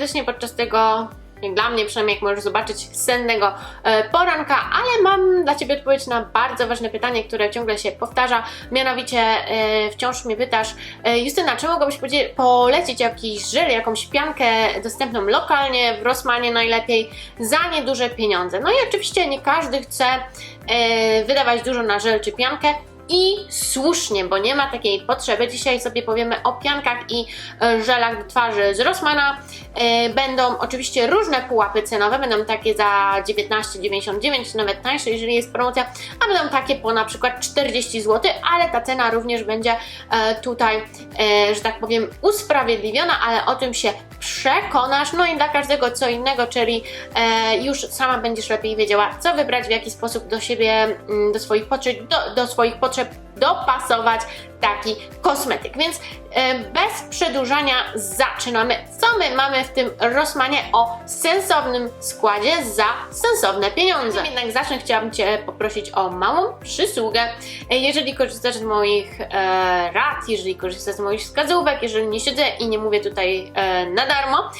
serdecznie podczas tego, dla mnie przynajmniej, jak możesz zobaczyć, sennego e, poranka, ale mam dla Ciebie odpowiedź na bardzo ważne pytanie, które ciągle się powtarza. Mianowicie e, wciąż mnie pytasz, e, Justyna, czy mogłabyś polecić jakiś żel, jakąś piankę dostępną lokalnie, w Rossmanie najlepiej, za nieduże pieniądze? No i oczywiście nie każdy chce wydawać dużo na żel czy piankę, i słusznie, bo nie ma takiej potrzeby. Dzisiaj sobie powiemy o piankach i e, żelach do twarzy z Rossmana. E, Będą oczywiście różne pułapy cenowe, będą takie za 19,99, nawet tańsze, jeżeli jest promocja, a będą takie po na przykład 40 zł, ale ta cena również będzie e, tutaj, że tak powiem, usprawiedliwiona, ale o tym się przekonasz. No i dla każdego co innego, czyli e, już sama będziesz lepiej wiedziała, co wybrać, w jaki sposób do siebie, mm, do swoich potrzeb, do, do swoich potrzeb dopasować taki kosmetyk. Więc e, bez przedłużania zaczynamy. Co my mamy w tym Rossmanie o sensownym składzie za sensowne pieniądze? Jednak zacznę, chciałabym Cię poprosić o małą przysługę. E, Jeżeli korzystasz z moich e, rad, jeżeli korzystasz z moich wskazówek, jeżeli nie siedzę i nie mówię tutaj e, na darmo,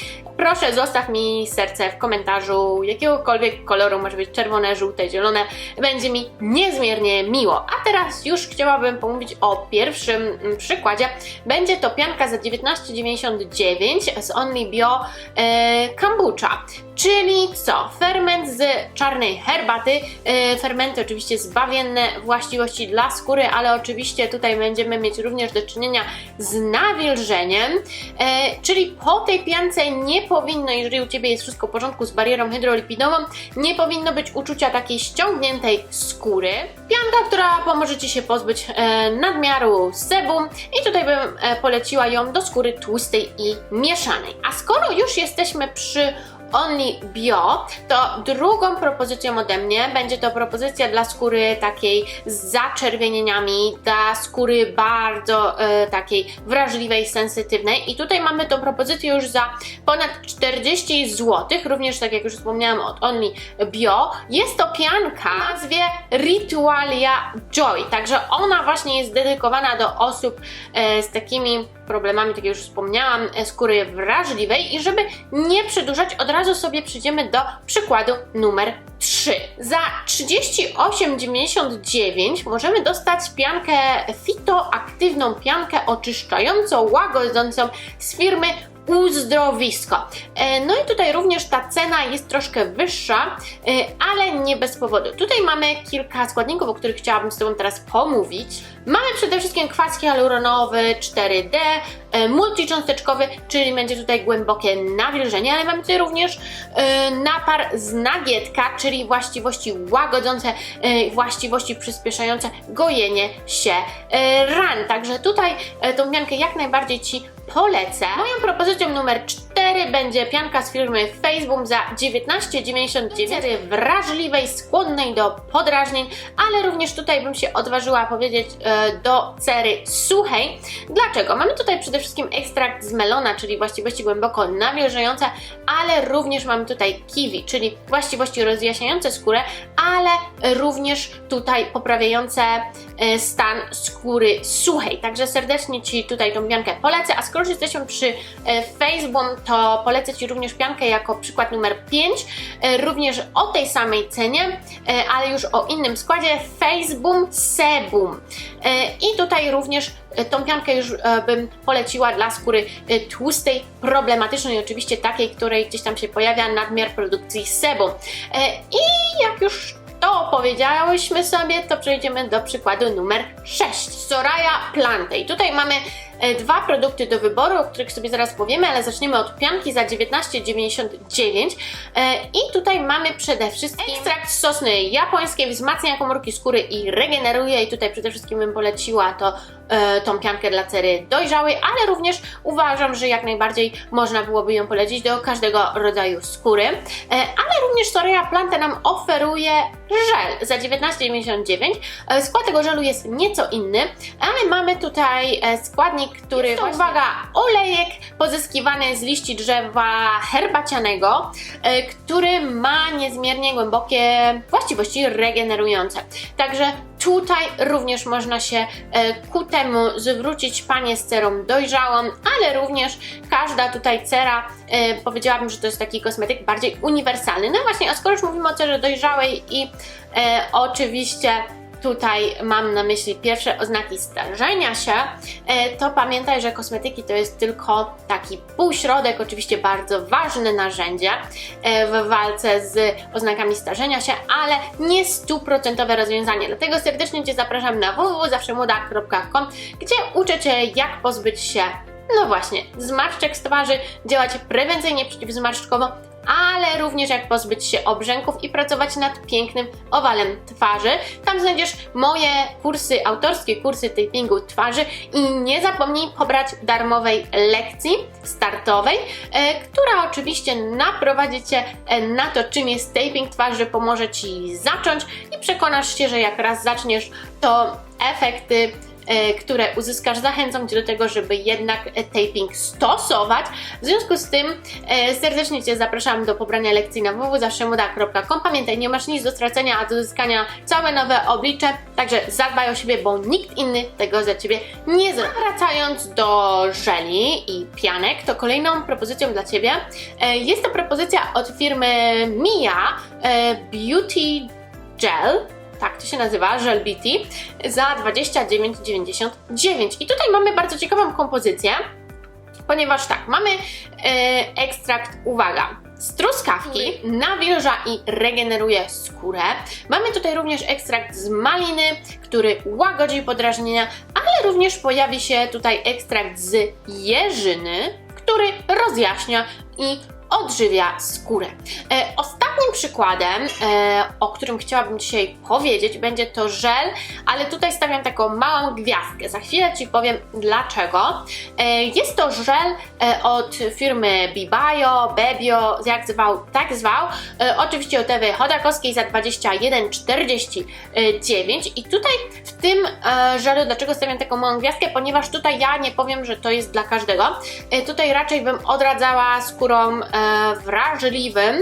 proszę zostaw mi serce w komentarzu jakiegokolwiek koloru, może być czerwone, żółte, zielone. Będzie mi niezmiernie miło. A teraz już chciałabym pomówić o pierwszym mm, przykładzie. Będzie to pianka za 19,99 z Only Bio e, Kombucha. Czyli co? Ferment z czarnej herbaty. E, fermenty oczywiście zbawienne właściwości dla skóry, ale oczywiście tutaj będziemy mieć również do czynienia z nawilżeniem. E, czyli po tej piance nie powinno, jeżeli u Ciebie jest wszystko w porządku z barierą hydrolipidową, nie powinno być uczucia takiej ściągniętej skóry. Pianka, która pomoże Ci się pozbyć e, nadmiaru sebum i tutaj bym e, poleciła ją do skóry tłustej i mieszanej. A skoro już jesteśmy przy Only Bio, to drugą propozycją ode mnie będzie to propozycja dla skóry takiej z zaczerwienieniami, dla skóry bardzo e, takiej wrażliwej, sensytywnej. I tutaj mamy tą propozycję już za ponad 40 zł, również tak jak już wspomniałam od Only Bio. Jest to pianka o nazwie Ritualia Joy, także ona właśnie jest dedykowana do osób e, z takimi problemami, tak jak już wspomniałam, e, skóry wrażliwej i żeby nie przedłużać, od razu sobie przejdziemy do przykładu numer 3. Za 38,99 możemy dostać piankę fitoaktywną, piankę oczyszczającą, łagodzącą z firmy uzdrowisko. E, No i tutaj również ta cena jest troszkę wyższa, e, ale nie bez powodu. Tutaj mamy kilka składników, o których chciałabym z Tobą teraz pomówić. Mamy przede wszystkim kwas hialuronowy 4D, e, multicząsteczkowy, czyli będzie tutaj głębokie nawilżenie, ale mamy tutaj również napar z nagietka, czyli właściwości łagodzące, właściwości przyspieszające gojenie się ran. Także tutaj tą piankę jak najbardziej Ci polecę. Moją propozycją numer 4 będzie pianka z firmy Facebook za 19,99 wrażliwej, skłonnej do podrażnień, ale również tutaj bym się odważyła powiedzieć e, do cery suchej. Dlaczego? Mamy tutaj przede wszystkim ekstrakt z melona, czyli właściwości głęboko nawilżające, ale również mamy tutaj kiwi, czyli właściwości rozjaśniające skórę, ale również tutaj poprawiające e, stan skóry suchej. Także serdecznie Ci tutaj tą piankę polecę, a skoro już jesteśmy przy e, Facebook, to polecę Ci również piankę jako przykład numer 5, e, również o tej samej cenie, ale już o innym składzie, Facebook Sebum. I tutaj również tą piankę już e, bym poleciła dla skóry e, tłustej, problematycznej, oczywiście takiej, której gdzieś tam się pojawia nadmiar produkcji sebum. E, I jak już to powiedziałyśmy sobie, to przejdziemy do przykładu numer 6. Soraya. I tutaj mamy e, dwa produkty do wyboru, o których sobie zaraz powiemy, ale zaczniemy od pianki za 19,99 E, i tutaj mamy przede wszystkim ekstrakt sosny japońskiej, wzmacnia komórki skóry i regeneruje i tutaj przede wszystkim bym poleciła to e, tą piankę dla cery dojrzałej, ale również uważam, że jak najbardziej można byłoby ją polecić do każdego rodzaju skóry, e, ale również Soraya Plante nam oferuje żel za 19,99. E, Skład tego żelu jest nieco inny, ale mamy tutaj e, składnik, który, jest to, uwaga, olejek pozyskiwany z liści drzewa herbacianego, e, który ma niezmiernie głębokie właściwości regenerujące. Także Tutaj również można się e, ku temu zwrócić panie z cerą dojrzałą, ale również każda tutaj cera, e, powiedziałabym, że to jest taki kosmetyk bardziej uniwersalny. No właśnie, a skoro już mówimy o cerze dojrzałej i e, oczywiście tutaj mam na myśli pierwsze oznaki starzenia się, e, to pamiętaj, że kosmetyki to jest tylko taki półśrodek, oczywiście bardzo ważne narzędzie e, w walce z oznakami starzenia się, ale nie stuprocentowe rozwiązanie. Dlatego serdecznie Cię zapraszam na www.zawszemłoda.com, gdzie uczę Cię, jak pozbyć się no właśnie, zmarszczek z twarzy, działać prewencyjnie przeciwzmarszczkowo, ale również jak pozbyć się obrzęków i pracować nad pięknym owalem twarzy. Tam znajdziesz moje kursy, autorskie kursy tapingu twarzy i nie zapomnij pobrać darmowej lekcji startowej, e, która oczywiście naprowadzi Cię e, na to, czym jest taping twarzy, pomoże Ci zacząć i przekonasz się, że jak raz zaczniesz, to efekty które uzyskasz, zachęcam Cię do tego, żeby jednak e, taping stosować. W związku z tym e, serdecznie Cię zapraszam do pobrania lekcji na www.zawszemoda.com. Pamiętaj, nie masz nic do stracenia, a do uzyskania całe nowe oblicze, także zadbaj o siebie, bo nikt inny tego za Ciebie nie zrobi. Wracając do żeli i pianek, to kolejną propozycją dla Ciebie e, jest to propozycja od firmy Mia e, Beauty Gel tak to się nazywa, Gel Beauty, za 29,99. I tutaj mamy bardzo ciekawą kompozycję, ponieważ tak, mamy e, ekstrakt, uwaga, z truskawki, nawilża i regeneruje skórę. Mamy tutaj również ekstrakt z maliny, który łagodzi podrażnienia, ale również pojawi się tutaj ekstrakt z jeżyny, który rozjaśnia i odżywia skórę. E, ostatnim przykładem, e, o którym chciałabym dzisiaj powiedzieć, będzie to żel, ale tutaj stawiam taką małą gwiazdkę. Za chwilę Ci powiem dlaczego. E, jest to żel e, od firmy Bibio, Bebio, jak zwał, tak zwał. E, oczywiście od Ewy Chodakowskiej za 21,49 i tutaj w tym e, żelu, dlaczego stawiam taką małą gwiazdkę? Ponieważ tutaj ja nie powiem, że to jest dla każdego. E, tutaj raczej bym odradzała skórą e, wrażliwym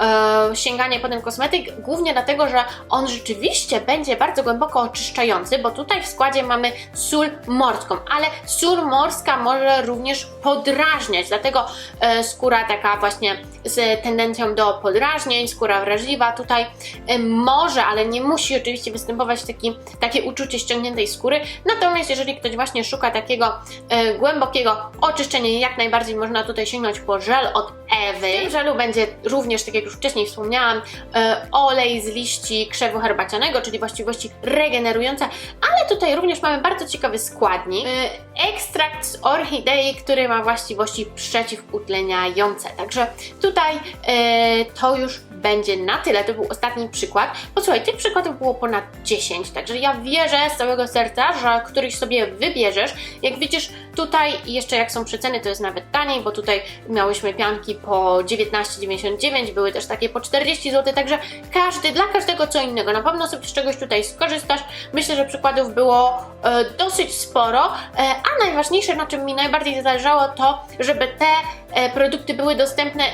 e, sięganie po ten kosmetyk, głównie dlatego, że on rzeczywiście będzie bardzo głęboko oczyszczający, bo tutaj w składzie mamy sól morską, ale sól morska może również podrażniać, dlatego e, skóra taka właśnie z tendencją do podrażnień, skóra wrażliwa tutaj e, może, ale nie musi oczywiście występować taki, takie uczucie ściągniętej skóry, natomiast jeżeli ktoś właśnie szuka takiego e, głębokiego oczyszczenia, jak najbardziej można tutaj sięgnąć po żel od Ewy. W żelu będzie również, tak jak już wcześniej wspomniałam, e, olej z liści krzewu herbacianego, czyli właściwości regenerujące, ale tutaj również mamy bardzo ciekawy składnik. E, ekstrakt z orchidei, który ma właściwości przeciwutleniające. Także tutaj e, to już będzie na tyle. To był ostatni przykład. Posłuchaj, tych przykładów było ponad 10, także ja wierzę z całego serca, że któryś sobie wybierzesz. Jak widzisz, tutaj jeszcze jak są przeceny, to jest nawet taniej, bo tutaj miałyśmy pianki po 19,99, były też takie po 40 zł, także każdy, dla każdego co innego. Na pewno sobie z czegoś tutaj skorzystasz. Myślę, że przykładów było e, dosyć sporo, e, a najważniejsze, na czym mi najbardziej zależało, to żeby te e, produkty były dostępne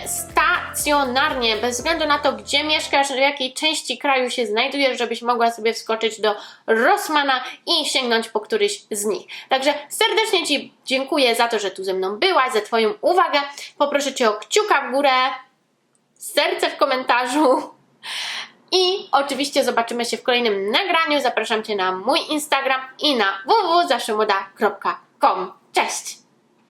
stacjonarnie, bez względu na to, gdzie mieszkasz, w jakiej części kraju się znajdujesz, żebyś mogła sobie wskoczyć do Rossmana i sięgnąć po któryś z nich. Także serdecznie Ci dziękuję za to, że tu ze mną byłaś, za Twoją uwagę. Poproszę Cię o kciuka w górę, serce w komentarzu. I oczywiście zobaczymy się w kolejnym nagraniu. Zapraszam Cię na mój Instagram i na www.zawszemoda.com.